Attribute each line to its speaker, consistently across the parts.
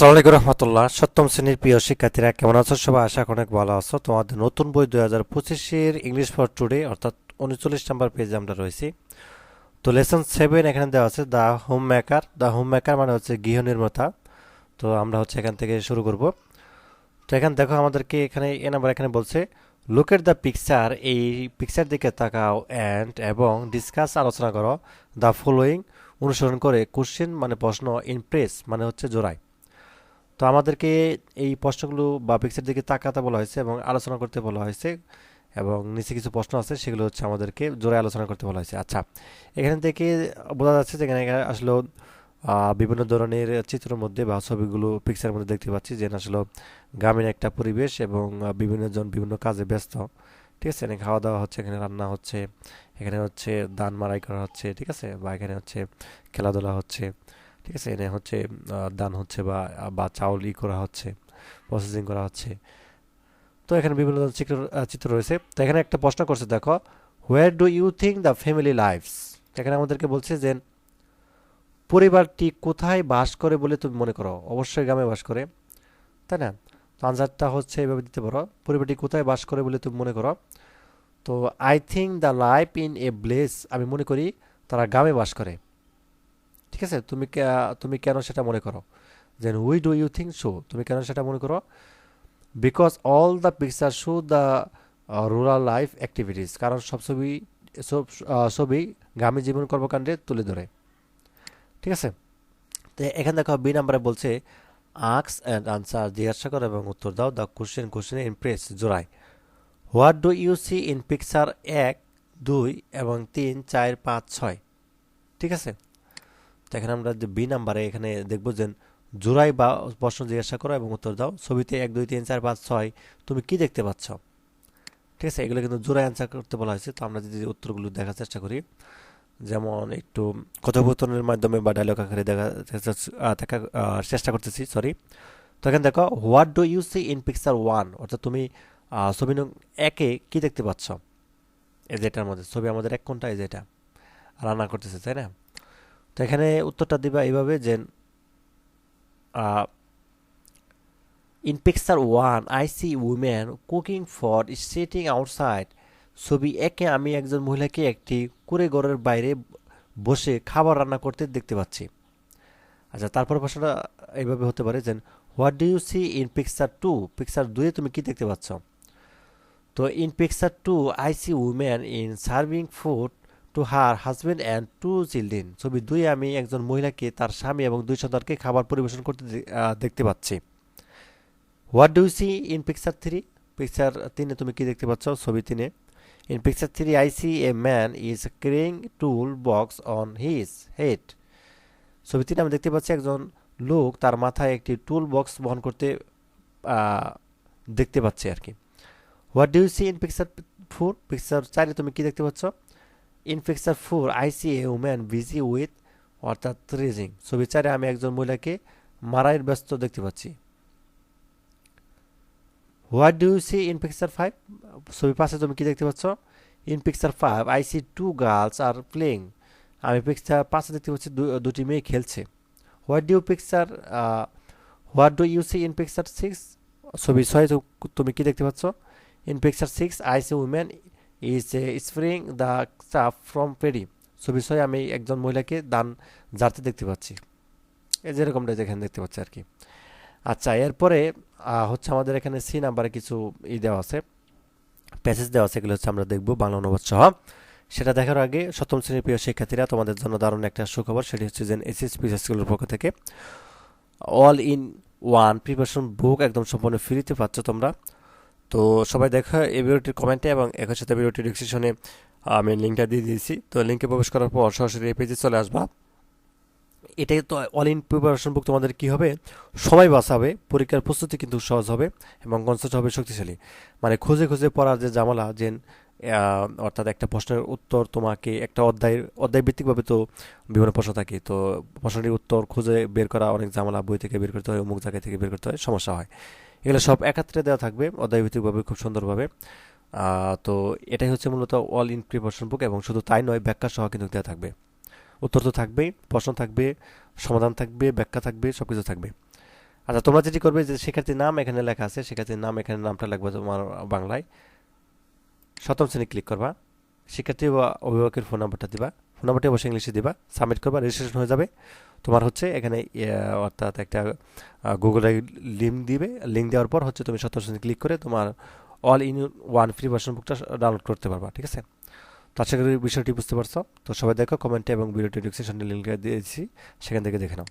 Speaker 1: আসসালামু আলাইকুম রহমতুল্লাহ। সপ্তম শ্রেণির প্রিয় শিক্ষার্থীরা, কেমন আছো? সবাই আশা অনেক ভালো আছো। তোমাদের নতুন বই দুই হাজার পঁচিশের ইংলিশ ফর টুডে অর্থাৎ উনচল্লিশ নাম্বার পেজে আমরা রয়েছি। তো লেসন সেভেন এখানে দেওয়া আছে the home maker the home maker মানে হচ্ছে গৃহ নির্মাতা তো আমরা হচ্ছে এখান থেকে শুরু করব। তো এখানে দেখো আমাদেরকে এখানে, এ নাম্বার এখানে বলছে লুক এট দ্য পিকচার এই পিকচার দিকে তাকাও অ্যান্ড এবং ডিসকাস আলোচনা করো। দ্য ফলোয়িং অনুসরণ করে কোশ্চেন মানে প্রশ্ন ইমপ্রেস মানে হচ্ছে জোড়ায়। তো আমাদেরকে এই প্রশ্নগুলো বা পিকচার দিকে তাকাতে বলা হয়েছে এবং আলোচনা করতে বলা হয়েছে এবং নিচে কিছু প্রশ্ন আছে, সেগুলো হচ্ছে আমাদেরকে জোরে আলোচনা করতে বলা হয়েছে। আচ্ছা এখান থেকে বোঝা যাচ্ছে যে এখানে আসলে বিভিন্ন ধরনের চিত্রের মধ্যে বা ছবিগুলো পিকচারের মধ্যে দেখতে পাচ্ছি যে আসলে গ্রামীণ একটা পরিবেশ এবং বিভিন্ন জন বিভিন্ন কাজে ব্যস্ত। ঠিক আছে? এখানে খাওয়া দাওয়া হচ্ছে, এখানে রান্না হচ্ছে, এখানে হচ্ছে দান মারাই করা হচ্ছে, ঠিক আছে? বা এখানে হচ্ছে খেলাধুলা হচ্ছে। ঠিক আছে, এনে হচ্ছে দান হচ্ছে বা বা চাউল ই করা হচ্ছে প্রসেসিং করা হচ্ছে। তো এখানে বিভিন্ন চিত্র চিত্র রয়েছে। তো এখানে একটা প্রশ্ন করছে, দেখো where do you think the family lives এখানে আমাদেরকে বলছে যে, পরিবারটি কোথায় বাস করে বলে তুমি মনে করো? অবশ্যই গ্রামে বাস করে, তাই না? তো আনসারটা হচ্ছে এভাবে দিতে পারো। পরিবারটি কোথায় বাস করে বলে তুমি মনে করো? তো I think the life in a bless আমি মনে করি, তারা গ্রামে বাস করে। ঠিক আছে? তুমি তুমি কেন সেটা মনে করো? Then why do you think so তুমি কেন সেটা মনে করো? Because all the picture show the rural life activities কারণ সব ছবি সব ছবি গ্রামীণ জীবন কর্মকাণ্ডে তুলে ধরে। ঠিক আছে? তো এখানে দেখো বি নাম্বারে বলছে আক্স অ্যান্ড আনসার জিজ্ঞাসা করো এবং উত্তর দাও। The question question in pairs জোড়ায়। What do you see in picture এক, দুই এবং তিন, চার, পাঁচ, ছয়? ঠিক আছে? তো এখানে আমরা যে বি নাম্বারে এখানে দেখব যে জোড়াই বা প্রশ্ন জিজ্ঞাসা করো এবং উত্তর দাও। ছবিতে এক, দুই, তিন, চার, পাঁচ, ছয়, তুমি কি দেখতে পাচ্ছ? ঠিক আছে, এগুলো কিন্তু জোড়াই অ্যান্সার করতে বলা হয়েছে। তো আমরা যদি উত্তরগুলো দেখার চেষ্টা করি, যেমন একটু কথোপকথনের মাধ্যমে বা ডায়লগ আকারে দেখা দেখা চেষ্টা করতেছি সরি তো এখানে দেখো what do you see in picture one অর্থাৎ তুমি ছবি নং একে কি দেখতে পাচ্ছ? এই যেটার মধ্যে, ছবি আমাদের এক কোনটা এই রান্না করতেছে, তাই না? তো এখানে উত্তরটা দিবা এইভাবে যে in picture one I see women cooking for sitting outside ছবি একে আমি একজন মহিলাকে একটি কুড়ে ঘরের বাইরে বসে খাবার রান্না করতে দেখতে পাচ্ছি। আচ্ছা তারপর প্রশ্নটা এইভাবে হতে পারে যে what do you see in picture two picture দুয়ে তুমি কি দেখতে পাচ্ছ? তো in picture two I see women in serving food to her husband and two children ছবি দুই আমি একজন মহিলাকে, তার স্বামী এবং দুই সন্তানকে খাবার পরিবেশন করতে দেখতে পাচ্ছি। What do see in picture three picture তিনে তুমি কি দেখতে পাচ্ছ? ছবি তিনে। In picture three I see a man is carrying tool box on his head ছবি তিনে আমি দেখতে পাচ্ছি একজন লোক তার মাথায় একটি টুল বক্স বহন করতে দেখতে পাচ্ছি আর কি। What do see in picture four picture চারে তুমি কি দেখতে পাচ্ছ? In picture four I see a woman busy with অর্থাৎ রেজিং ছবি চারে আমি একজন মহিলাকে মারাইয়ের ব্যস্ত দেখতে পাচ্ছি। What do see in picture five ছবি পাশে তুমি কি দেখতে পাচ্ছ? In picture five I see two girls are playing আমি পিকচার পাশে দেখতে পাচ্ছি দুটি মেয়ে খেলছে। What do picture what do you see in picture six ছবি ছয় তুমি কি দেখতে পাচ্ছ? In picture six I see women is spring the chaff from paddy ছবি বিষয়ে আমি একজন মহিলাকে দান জারতে দেখতে পাচ্ছি। এই যেরকমটা যেখানে দেখতে পাচ্ছি আর কি। আচ্ছা এরপরে হচ্ছে আমাদের এখানে সি নাম্বারে কিছু ই দেওয়া আছে। প্যাসেজ দেওয়া আছে, এগুলো হচ্ছে আমরা দেখব বাংলা অনুবাদ সহ। সেটা দেখার আগে সপ্তম শ্রেণির প্রিয় শিক্ষার্থীরা, তোমাদের জন্য দারুণ একটা সুখবর, সেটি হচ্ছে যে এসএসপি স্কুলের পক্ষ থেকে all in one preparation book একদম সম্পূর্ণ ফ্রিতে পাচ্ছ তোমরা। তো সবাই দেখা এই ভিডিওটির কমেন্টে এবং একই সাথে ভিডিওটির ডিসক্রিপশনে আমি লিঙ্কটা দিয়ে দিয়েছি। তো লিঙ্কে প্রবেশ করার পর সরাসরি এই পেজে চলে আসবা। এটাই তো অল ইন প্রিপারেশন বুক তোমাদের কী হবে? সময় বাঁচাবে, পরীক্ষার প্রস্তুতি কিন্তু সহজ হবে এবং কনসেপ্ট হবে শক্তিশালী। মানে খুঁজে খুঁজে পড়ার যে জামালা যে অর্থাৎ একটা প্রশ্নের উত্তর তোমাকে একটা অধ্যায়ের অধ্যায় ভিত্তিকভাবে তো বিভিন্ন প্রশ্ন থাকে। তো প্রশ্নটির উত্তর খুঁজে বের করা অনেক জামালা বই থেকে বের করতে হয়, অমুক জায়গা থেকে বের করতে হয়, সমস্যা হয়। এগুলো সব একাত্রে দেওয়া থাকবে অধ্যায়ভিত্তিকভাবে খুব সুন্দরভাবে। তো এটাই হচ্ছে মূলত অল ইন প্রিপারেশন বুক এবং শুধু তাই নয়, ব্যাখ্যা সহ কিন্তু দেওয়া থাকবে। উত্তর তো থাকবেই, প্রশ্ন থাকবে, সমাধান থাকবে, ব্যাখ্যা থাকবে সব কিছু থাকবে। আচ্ছা তোমরা যেটি করবে যে শিক্ষার্থীর নাম এখানে লেখা আছে, শিক্ষার্থীর নাম এখানে নামটা লাগবে তোমার বাংলায়। সপ্তম শ্রেণি ক্লিক করবা। শিক্ষার্থী বা অভিভাবকের ফোন নাম্বারটা দিবা। ফোন নাম্বারটি অবশ্যই ইংলিশে দিবা। সাবমিট করবা রেজিস্ট্রেশন হয়ে যাবে। তোমার হচ্ছে এখানে ইয়ে, অর্থাৎ একটা গুগলে লিঙ্ক দিবে। লিঙ্ক দেওয়ার পর হচ্ছে তুমি শ্রেণি ক্লিক করে তোমার all in one free version বুকটা ডাউনলোড করতে পারবা ঠিক আছে? তো আশা করি বিষয়টি বুঝতে পারছ। তো সবাই দেখো কমেন্টে এবং ভিডিওটি ডিসক্রিপশনে লিঙ্ক দিয়েছি সেখান থেকে দেখে নাও।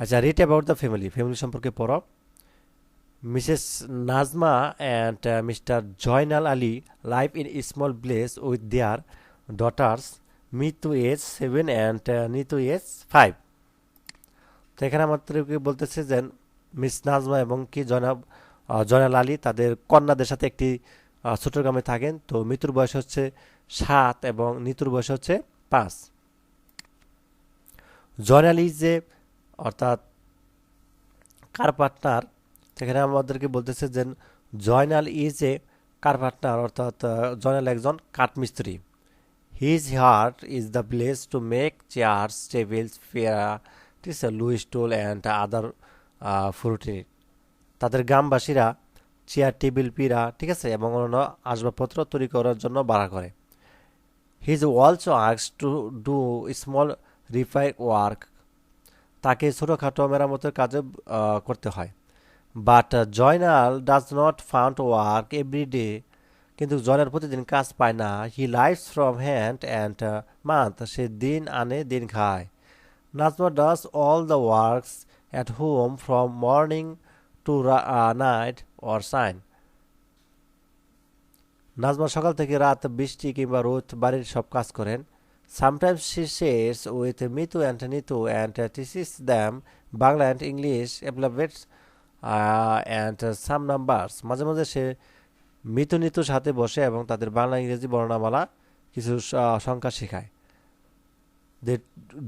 Speaker 1: আচ্ছা read about the family family সম্পর্কে পড়ো। Mrs Nazma and Mr Joynal Ali live in small place with their daughters Mitu age seven and Nitu age five তো এখানে আমাদেরকে বলতেছে যে, মিস নাজমা এবং কি জনাব জয়নাল আলী তাদের কন্যাদের সাথে একটি ছোট গ্রামে থাকেন। তো মৃত্যুর বয়স হচ্ছে সাত এবং নিতুর বয়স হচ্ছে পাঁচ। জয়নাল যে, অর্থাৎ কার পার্টনার সেখানে আমাদেরকে বলতেছে যে, Joynal is a carpenter অর্থাৎ জয়নাল একজন কাঠমিস্ত্রি। Heart is the place to make chairs tables fair ঠিক আছে লুই স্টুল অ্যান্ড আদার ফ্রুটি তাদের গ্রামবাসীরা চেয়ার টেবিল পিরা ঠিক আছে, এবং অন্যান্য আসবাবপত্র তৈরি করার জন্য ভাড়া করে। His also asks to do small repair work তাকে ছোটোখাটো মেরামতের কাজে করতে হয়। But Joynal does not found work every day কিন্তু জয়নাল প্রতিদিন কাজ পায় না। He lives from hand and month সে দিন আনে দিন খায়। Nazma does all the works at home from morning to night or sign Nazma সকাল থেকে রাত বৃষ্টি কিংবা রোদ বাড়ির সব কাজ করেন। She shares with Mitu and Nitu and uh, teaches them Bangla and English alphabets uh, and uh, মাঝে মাঝে সে মিতু নিতুর সাথে বসে এবং তাদের বাংলা ইংরেজি বর্ণমালা কিছু সংখ্যা শেখায়। They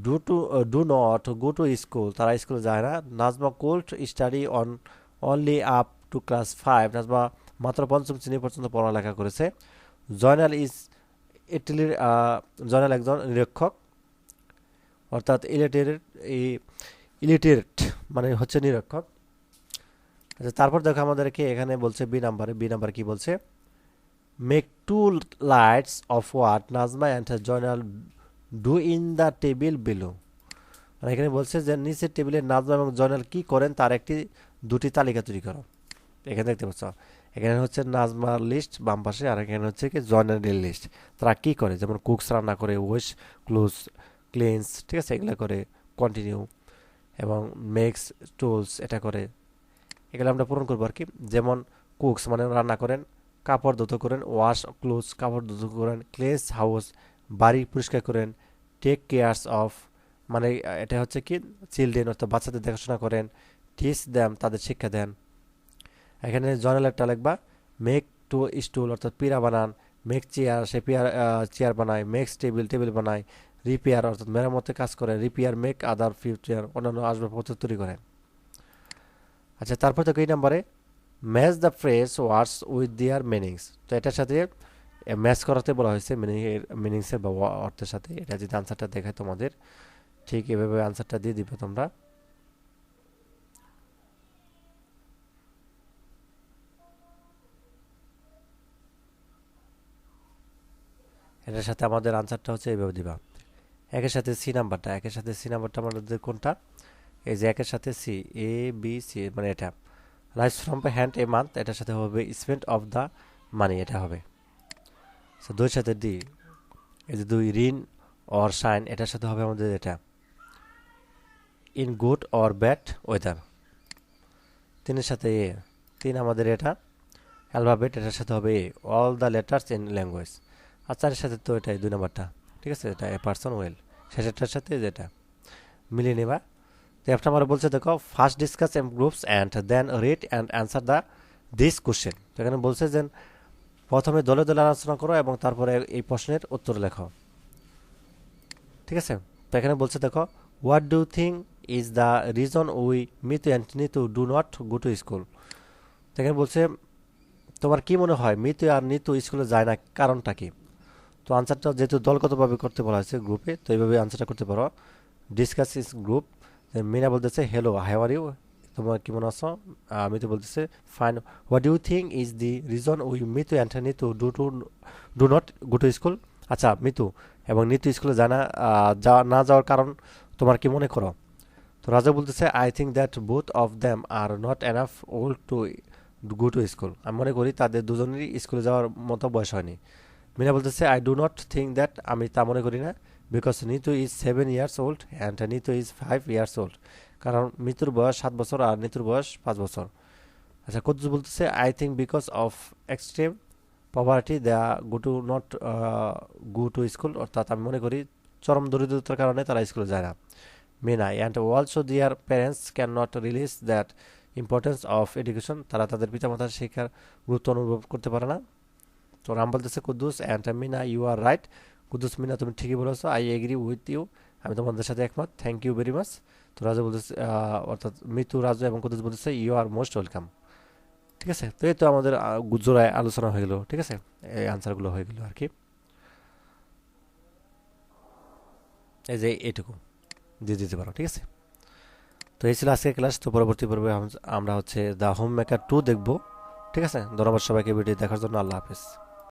Speaker 1: do to do not go to school তারা স্কুলে যায় না। Nazma could study on only up to class five Nazma মাত্র পঞ্চম শ্রেণি পর্যন্ত পড়ালেখা করেছে। জয়নাল ইজ ইটালির জয়নাল একজন নিরীক্ষক। অর্থাৎ এই ইলিটারেট মানে হচ্ছে নিরীক্ষক। আচ্ছা তারপর দেখো আমাদেরকে এখানে বলছে বি নাম্বারে বি নাম্বার কি বলছে? Make two lists of what Nazma and Joynal do in the table below মানে এখানে বলছে যে নিচের টেবিলে নাজমা এবং জয়নাল কি করেন, তার একটি, দুটি তালিকা তৈরি করো। এখানে দেখতে পাচ্ছ। এখানে হচ্ছে নাজমার লিস্ট বাম পাশে, আর এখানে হচ্ছে কি জয়নারের লিস্ট তারা কী করে? যেমন কুকস রান্না করে ওয়েশ ক্লোজ ক্লিনস ঠিক আছে? এগুলো করে কন্টিনিউ এবং মেক্স টুলস এটা করে। এগুলো আমরা পূরণ করব আর কি যেমন কুকস মানে রান্না করেন, কাপড় ধুতো করেন ওয়াশ ক্লোজ কাপড় ধুতো করেন ক্লেস হাউস বাড়ি পরিষ্কার করেন টেক কেয়ার্স অফ মানে এটা হচ্ছে কি চিলড্রেন অর্থাৎ বাচ্চাদের দেখাশোনা করেন টিচ দেন তাদের শিক্ষা দেন। এখানে জয়নালেরটা লিখবা মেক টু স্টুল অর্থাৎ পিরা বানান মেক চেয়ার সে পিয়ার চেয়ার বানায় মেক্স টেবিল টেবিল বানায় রিপেয়ার অর্থাৎ মেরামতে কাজ করে রিপেয়ার মেক আদার ফিউচার অন্যান্য আসবাবপত্র তৈরি করেন। আচ্ছা তারপর দেখো এই নাম্বারে match the phrase words with their meanings তো এটার সাথে ম্যাচ করাতে বলা হয়েছে মিনিংয়ের মিনিংসের বা অর্থের সাথে। এটা যদি আনসারটা দেখায় তোমাদের, ঠিক এভাবে আনসারটা দিয়ে দিবে তোমরা। এটার সাথে আমাদের আনসারটা হচ্ছে এইভাবে দিবা। একের সাথে সি নাম্বারটা একের সাথে সি নাম্বারটা আমাদের কোনটা? এই যে একের সাথে সি, এ, বি, সি মানে এটা। Rice from pay hand a month এটার সাথে হবে স্পেন্ট অফ দ্য মানি এটা হবে। দুই সাথে ডি এই যে দুই, ঋণ অর সাইন এটার সাথে হবে আমাদের এটা। In good or bad weather তিনের সাথে এ, তিন আমাদের এটা। অ্যালফাবেট এটার সাথে হবে এ। All the letters in language আর চারের সাথে তো এটাই, দুই নম্বরটা। ঠিক আছে? এটা এ পার্সন ওয়েল শেষেরটার সাথে যেটা মিলিয়ে নেবা। তো আমার বলছে, দেখো first discuss in groups and then read and answer the this question তো এখানে বলছে যে, প্রথমে দলে দলে আলোচনা করো এবং তারপরে এই প্রশ্নের উত্তর লেখো। ঠিক আছে? তো এখানে বলছে, দেখো what do think is the reason why Mitu and Nitu do not go to school তো এখানে বলছে, তোমার কি মনে হয় মিতু আর নিতু স্কুলে যায় না, কারণটা কি? তো আনসারটা যেহেতু দলগতভাবে করতে বলা হয়েছে গ্রুপে তো এইভাবে আনসারটা করতে পারো। ডিসকাস ইস গ্রুপ মিনা বলতেছে হ্যালো হাউ আর ইউ তোমার কেমন আছো? আমি তো বলতেছে fine what you think is the reason why Mitu and Nitu do to do not go to school আচ্ছা মিতু, এবং নিতু স্কুলে জানা যা না যাওয়ার কারণ তোমার কি মনে করো? তো রাজা বলতেছে I think that both of them are not enough old to go to school আমি মনে করি তাদের দুজনেরই স্কুলে যাওয়ার মতো বয়স হয়নি। মিনা বলতেছে I do not think that আমি তা মনে করি না। Because Nitu is seven years old and Nitu is five years old কারণ মৃত্যুর বয়স সাত বছর আর নিতুর বয়স পাঁচ বছর। আচ্ছা কুদ্দুস বলতেছে I think because of extreme poverty they go to not go to school অর্থাৎ আমি মনে করি, চরম দরিদ্রতার কারণে তারা স্কুলে যায় না। Mena and also their parents can not realise that importance of education তারা তাদের পিতামাতার শিক্ষার গুরুত্ব অনুভব করতে পারে না। তো রাম বলতেছে, Kuddus and Mina you are right Kuddus Mina, তুমি ঠিকই বলেছ আই এগ্রি উইথ ইউ আমি তোমাদের সাথে একমত থ্যাংক ইউ ভেরি মাচ তো রাজু বলতেছে অর্থাৎ মিতু রাজু এবং কুদ্দুস বলতেছে ইউ আর মোস্ট ওয়েলকাম ঠিক আছে? তো এই তো আমাদের গুজরায় আলোচনা হয়ে গেলো, ঠিক আছে? এই আনসারগুলো হয়ে গেলো আর কি এই যে এইটুকু দিয়ে দিতে পারো, ঠিক আছে? তো এই ছিল আজকের ক্লাস তো পরবর্তী পর্বে আমরা হচ্ছে দ্য হোম মেকার টু দেখব, ঠিক আছে? ধন্যবাদ সবাইকে ভিডিও দেখার জন্য, আল্লাহ হাফেজ।